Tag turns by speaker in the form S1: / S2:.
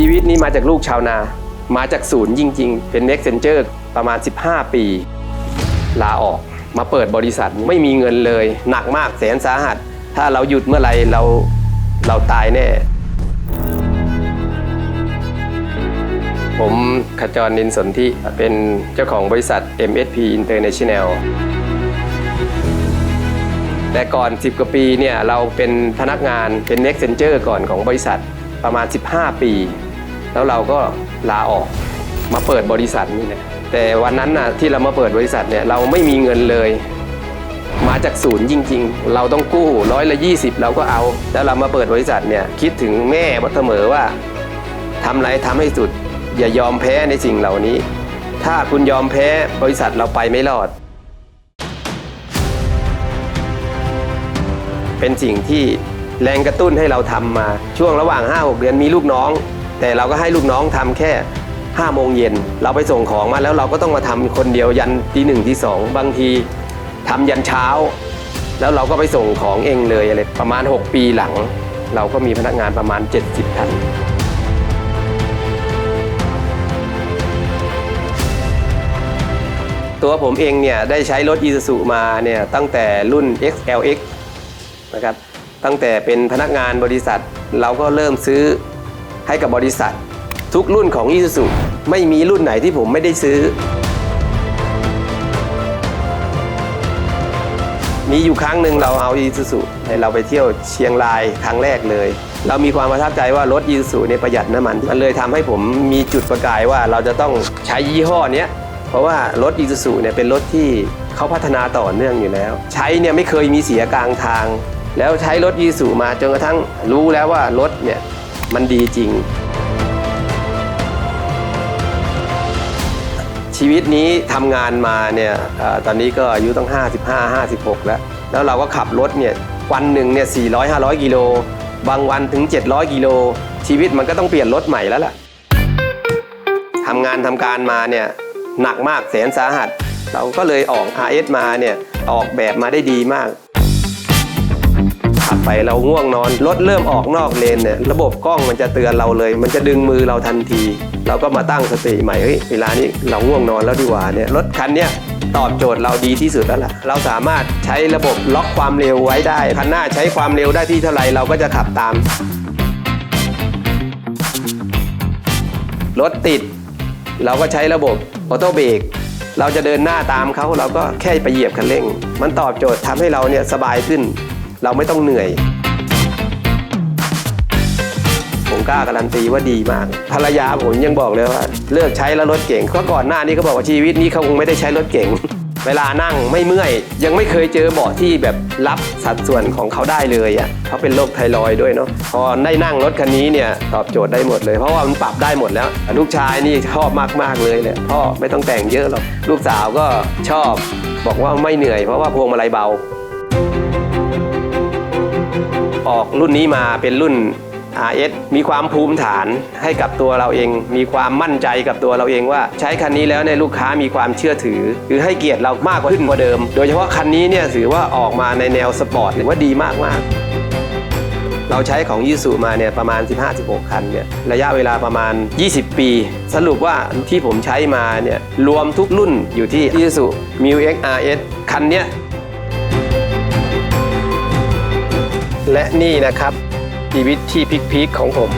S1: ชีวิตนี้มาจากลูกชาวนา มาจากศูนย์จริง ๆ เป็นเน็กเซนเจอร์ประมาณ 15 ปี ลาออกมาเปิดบริษัทไม่มีเงินเลย หนักมากแสนสาหัส ถ้าเราหยุดเมื่อไหรเราเราตายแน่ ผมขจรนินสนธิเป็นเจ้าของบริษัท MSP International แต่ก่อน 10 กว่าปีเนี่ยเราเป็นพนักงานเป็น Next Venture ก่อนของบริษัทประมาณ 15 ปี แล้วเราก็ลาออกมาเปิดบริษัทนี่แหละแต่วันนั้นน่ะที่เรามาเปิดบริษัทเนี่ยเราไม่มีเงินเลย มาจากศูนย์จริง ๆ เราต้องกู้ร้อยละ20 เราก็เอา แล้วเรามาเปิดบริษัทเนี่ยคิดถึงแม่เสมอว่าทำอะไรทำให้สุด อย่ายอมแพ้ในสิ่งเหล่านี้ ถ้าคุณยอมแพ้บริษัทเราไปไม่รอด เป็นสิ่งที่แรงกระตุ้นให้เราทำมาช่วงระหว่าง 5-6 เดือนมีลูกน้อง แต่เราก็ให้ลูกน้องทำแค่5โมงเย็นเราไปส่งของมาแล้วเราก็ต้องมาทำคนเดียวยันทีหนึ่งทีสองบางทีทำยันเช้า แล้วเราก็ไปส่งของเองเลยอะไรประมาณ 6 ปีหลัง เราก็มีพนักงานประมาณ 70ท่านตัวผมเองเนี่ยได้ใช้รถ Isuzu มาเนี่ยตั้งแต่รุ่น XLX นะครับตั้งแต่เป็นพนักงานบริษัทเราก็เริ่มซื้อ ให้กับบริษัท ทุกรุ่นของ Isuzu ไม่มีรุ่นไหนที่ผมไม่ได้ซื้อ มีอยู่ครั้งหนึ่งเราเอา Isuzu ให้เราไปเที่ยวเชียงรายครั้งแรกเลย เรามีความประทับใจว่ารถ Isuzu เนี่ยประหยัดน้ำมัน มันเลยทำให้ผมมีจุดประกายว่าเราจะต้องใช้ยี่ห้อเนี้ยเพราะว่ารถ Isuzu เนี่ยเป็นรถที่เขาพัฒนาต่อเนื่องอยู่แล้ว ใช้เนี่ยไม่เคยมีเสียกลางทาง แล้วใช้รถ Isuzu มาจนกระทั่งรู้แล้วว่ารถเนี่ย มันดีจริง ชีวิตนี้ทำงานมาเนี่ยอตอนนี้ก็อายุต้อง55 56 แล้ว แล้วเราก็ขับรถเนี่ยวันหนึ่งเนี่ย400 500 กิโล บางวันถึง 700 กิโล ชีวิตมันก็ต้องเปลี่ยนรถใหม่แล้วล่ะทำงานทำการมาเนี่ยหนักมากแสนสาหัส เราก็เลยออก RS มาเนี่ยออกแบบมาได้ดีมาก ไปเราง่วงนอนรถเริ่มออกนอกเลนเนี่ยระบบกล้องมันจะเตือนเราเลย มันจะดึงมือเราทันที เราก็มาตั้งสติใหม่เฮ้ยเวลานี้เราง่วงนอนแล้วดีกว่าเนี่ยรถคันเนี้ยตอบโจทย์เราดีที่สุดแล้วล่ะ เราสามารถใช้ระบบล็อกความเร็วไว้ได้คันหน้าใช้ความเร็วได้ที่เท่าไหร่เราก็จะขับตาม รถติด เราก็ใช้ระบบออโต้เบรกเราจะเดินหน้าตามเขาเราก็แค่ไปเหยียบคันเร่ง มันตอบโจทย์ทำให้เราเนี่ยสบายขึ้น เราไม่ต้องเหนื่อย ผมกล้าการันตีว่าดีมาก ภรรยาผมยังบอกเลยว่า เลิกใช้แล้วรถเก่งเพราะก่อนหน้านี้เขาบอกว่าชีวิตนี้เขาคงไม่ได้ใช้รถเก่ง เวลานั่งไม่เมื่อย ยังไม่เคยเจอเบาะที่แบบรับสัดส่วนของเขาได้เลยอะเขาเป็นโรคไทรอยด์ด้วยเนาะพอได้นั่งรถคันนี้เนี่ยตอบโจทย์ได้หมดเลย เพราะว่ามันปรับได้หมดแล้ว ลูกชายนี่ชอบมากๆเลยเลยพ่อไม่ต้องแต่งเยอะหรอกลูกสาวก็ชอบบอกว่าไม่เหนื่อยเพราะว่าพวงมาลัยเบา ออกรุ่นนี้มาเป็นรุ่น RS มีความภูมิฐานให้กับตัวเราเอง มีความมั่นใจกับตัวเราเองว่า ใช้คันนี้แล้วในลูกค้ามีความเชื่อถือ คือให้เกียรติเรามากกว่าขึ้นกว่าเดิม โดยเฉพาะคันนี้เนี่ยถือว่าออกมาในแนวสปอร์ตถือว่าดีมากมากเราใช้ของยูสุมาเนี่ยประมาณ 15-16 คันเนี่ยระยะเวลาประมาณ 20 ปี สรุปว่าที่ผมใช้มาเนี่ยรวมทุกรุ่นอยู่ที่ยูสุ m u X RS คันเนี้ย และนี่นะครับชีวิตที่พลิกๆของผม